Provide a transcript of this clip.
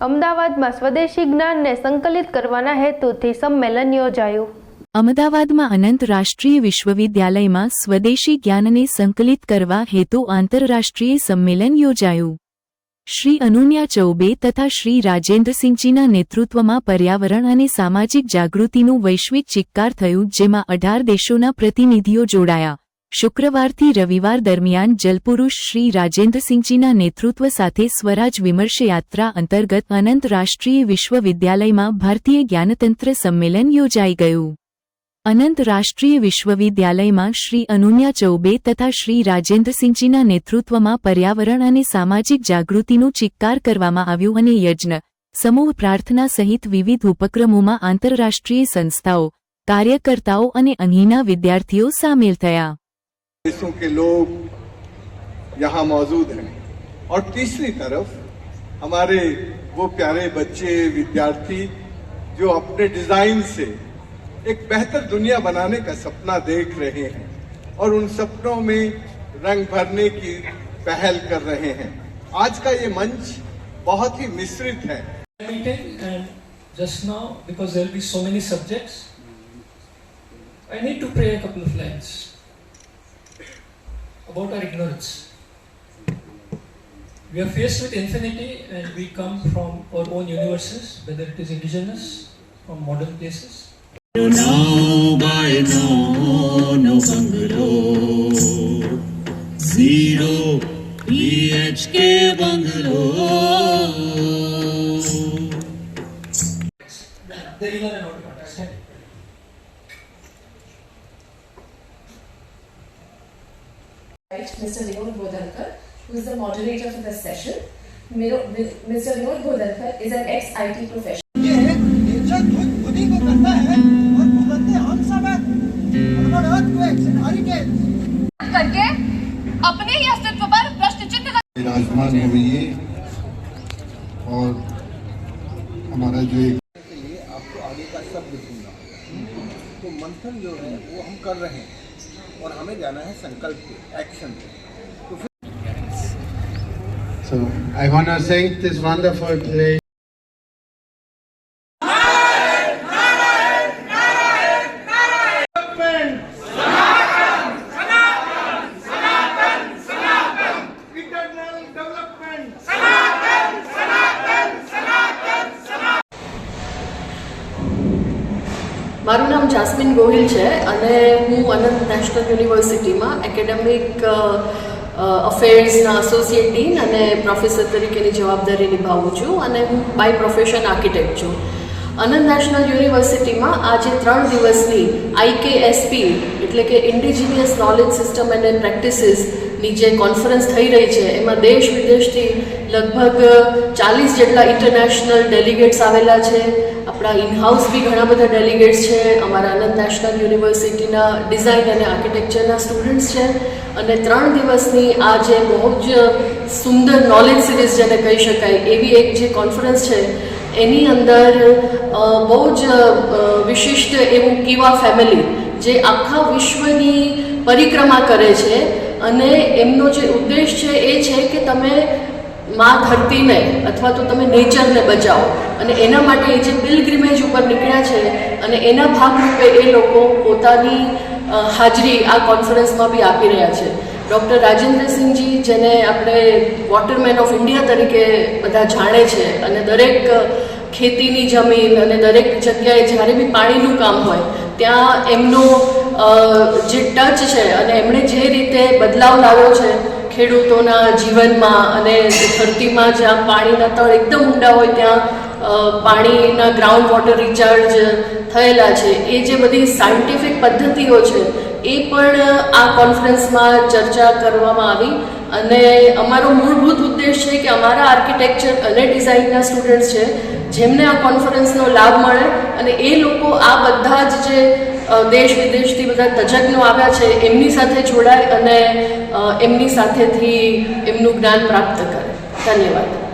અમદાવાદમાં સ્વદેશી જ્ઞાનને સંકલિત કરવાના હેતુથી સંમેલન યોજાયું. અમદાવાદમાં અનંત રાષ્ટ્રીય વિશ્વવિદ્યાલયમાં સ્વદેશી જ્ઞાનને સંકલિત કરવા હેતુ આંતરરાષ્ટ્રીય સંમેલન યોજાયું. શ્રી અનુન્યા ચૌબે તથા શ્રી રાજેન્દ્રસિંહજીના નેતૃત્વમાં પર્યાવરણ અને સામાજિક જાગૃતિનું વૈશ્વિક ચિક્કાર થયું, જેમાં અઢાર દેશોના પ્રતિનિધિઓ જોડાયા. શુક્રવારથી રવિવાર દરમિયાન જલપુરુષ શ્રી રાજેન્દ્રસિંહજીના નેતૃત્વ સાથે સ્વરાજ વિમર્શ યાત્રા અંતર્ગત અનંત રાષ્ટ્રીય વિશ્વવિદ્યાલયમાં ભારતીય જ્ઞાનતંત્ર સંમેલન યોજાઈ ગયું. અનંત રાષ્ટ્રીય વિશ્વવિદ્યાલયમાં શ્રી અનુન્યા ચૌબે તથા શ્રી રાજેન્દ્રસિંહજીના નેતૃત્વમાં પર્યાવરણ અને સામાજિક જાગૃતિનું ચિક્કાર કરવામાં આવ્યું અને યજ્ઞ, સમૂહ પ્રાર્થના સહિત વિવિધ ઉપક્રમોમાં આંતરરાષ્ટ્રીય સંસ્થાઓ, કાર્યકર્તાઓ અને અહીંના વિદ્યાર્થીઓ સામેલ થયા. देशों के लोग यहाँ मौजूद हैं। और तीसरी तरफ़ हमारे वो प्यारे बच्चे, विद्यार्थी, जो अपने डिज़ाइन से एक बेहतर दुनिया बनाने का सपना देख रहे हैं और उन सपनों में रंग भरने की पहल कर रहे हैं। आज का ये मंच बहुत ही मिश्रित है। I need to pray a couple of lines. About our ignorance we are faced with infinity and we come from our own universes whether it is indigenous from modern places No by no, no bungalow. Zero BHK bungalow. invite Mr. Vinod Bodhankar, who is the moderator for the session. Mr. Vinod Bodhankar is an ex-IT professional. और हमारा जो एक आपको आगे का सब लिखूँगा तो मंथन जो है वो हम कर रहे हैं और हमें जाना है संकल्प पे एक्शन पे So I want to thank this wonderful place. મારું નામ જાસ્મિન ગોહિલ છે અને હું અનંત નેશનલ યુનિવર્સિટીમાં એકેડેમિક અફેર્સના એસોસિએટ ડીન અને પ્રોફેસર તરીકેની જવાબદારી નિભાવું છું અને હું બાય પ્રોફેશન આર્કિટેક્ટ છું. અનંત નેશનલ યુનિવર્સિટીમાં આજે ત્રણ દિવસની આઈકેએસપી એટલે કે ઇન્ડિજિનિયસ નોલેજ સિસ્ટમ એન્ડ પ્રેક્ટિસીસની જે કોન્ફરન્સ થઈ રહી છે, એમાં દેશ વિદેશથી લગભગ ચાલીસ જેટલા ઇન્ટરનેશનલ ડેલિગેટ્સ આવેલા છે. આપણા ઇનહાઉસ બી ઘણા બધા ડેલિગેટ્સ છે, અમારા આનંદ નેશનલ યુનિવર્સિટીના ડિઝાઇન અને આર્કિટેક્ચરના સ્ટુડન્ટ્સ છે. અને ત્રણ દિવસની આ જે બહુ જ સુંદર નોલેજ સિરીઝ જેને કહી શકાય, એવી એક જે કોન્ફરન્સ છે, એની અંદર બહુ જ વિશિષ્ટ એવું કીવા ફેમિલી જે આખા વિશ્વની પરિક્રમા કરે છે. અને એમનો જે ઉદ્દેશ છે એ છે કે તમે મા ધરતીને અથવા તો તમે નેચરને બચાવો. અને એના માટે એ જે પિલગ્રીમેજ ઉપર નીકળ્યા છે અને એના ભાગરૂપે એ લોકો પોતાની હાજરી આ કોન્ફરન્સમાં બી આપી રહ્યા છે. ડૉક્ટર રાજેન્દ્રસિંહજી જેને આપણે વોટરમેન ઓફ ઇન્ડિયા તરીકે બધા જાણે છે અને દરેક ખેતીની જમીન અને દરેક જગ્યાએ જ્યારે બી પાણીનું કામ હોય, ત્યાં એમનો જે ટચ છે અને એમણે જે રીતે બદલાવ લાવ્યો છે ખેડૂતોના જીવનમાં અને ધરતીમાં જ્યાં પાણીના તળ એકદમ ઊંડા હોય ત્યાં પાણીના ગ્રાઉન્ડ વોટર રિચાર્જ થયેલા છે. એ જે બધી સાયન્ટિફિક પદ્ધતિઓ છે, એ પણ આ કોન્ફરન્સમાં ચર્ચા કરવામાં આવી. અને અમારો મૂળભૂત ઉદ્દેશ છે કે અમારા આર્કિટેક્ચર અને ડિઝાઇનના સ્ટુડન્ટ્સ છે, જેમને આ કોન્ફરન્સનો લાભ મળે અને એ લોકો આ બધા જ જે દેશ વિદેશથી બધા તજજ્ઞો આવ્યા છે, એમની સાથે જોડાય અને એમની સાથેથી એમનું જ્ઞાન પ્રાપ્ત કરે. ધન્યવાદ.